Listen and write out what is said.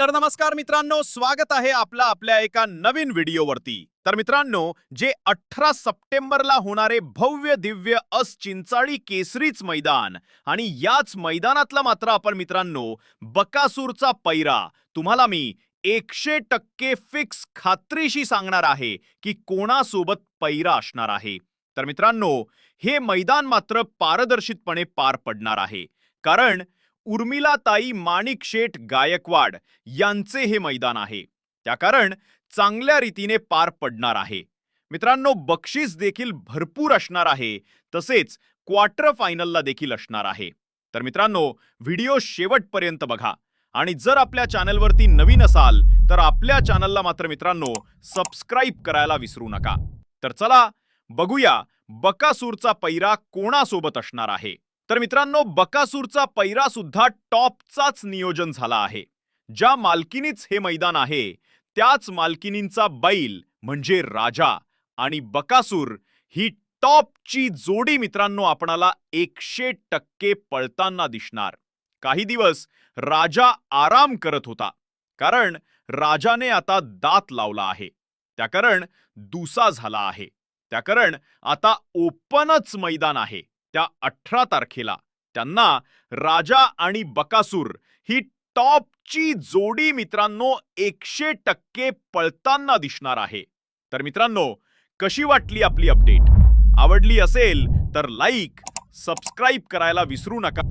तर नमस्कार मित्रांनो स्वागत आहे आपला आपल्या एका नवीन व्हिडिओवरती. तर मित्रांनो जे अठरा सप्टेंबरला होणारे भव्य दिव्य अस चिंचाळी केसरीच मैदान आणि याच मैदानातला मात्र आपण मित्रांनो बकासूरचा पैरा. तुम्हाला मी एकशे टक्के फिक्स खात्रीशी सांगणार आहे की कोणासोबत पैरा असणार आहे. तर मित्रांनो हे मैदान मात्र पारदर्शितपणे पार पडणार आहे. कारण उर्मिलाताई माणिक शेठ गायकवाड यांचे हे मैदान आहे. त्या कारण चांगल्या रीतीने पार पडणार आहे. मित्रांनो बक्षीस देखील भरपूर असणार आहे. तसेच क्वार्टर फायनलला देखील असणार आहे. तर मित्रांनो व्हिडिओ शेवटपर्यंत बघा. आणि जर आपल्या चॅनलवरती नवीन असाल तर आपल्या चॅनलला मात्र मित्रांनो सबस्क्राईब करायला विसरू नका. तर चला बघूया बकासूरचा पैरा कोणासोबत असणार आहे. तर मित्रांनो बकासूरचा पैरा सुद्धा टॉपचाच नियोजन झाला आहे. ज्या मालकीनीच हे मैदान आहे त्याच मालकिनींचा बैल म्हणजे राजा आणि बकासूर ही टॉपची जोडी मित्रांनो आपणाला एकशे टक्के पळताना दिसणार. काही दिवस राजा आराम करत होता कारण राजाने आता दात लावला आहे. त्या कारण दुसा झाला आहे. त्या कारण आता ओपनच मैदान आहे. त्या अठरा तारखेला त्यांना राजा आणि बकासूर ही टॉपची जोडी मित्रांनो एकशे टक्के पळताना दिसणार आहे. तर मित्रांनो कशी वाटली आपली अपडेट? आवडली असेल तर लाईक सबस्क्राईब करायला विसरू नका.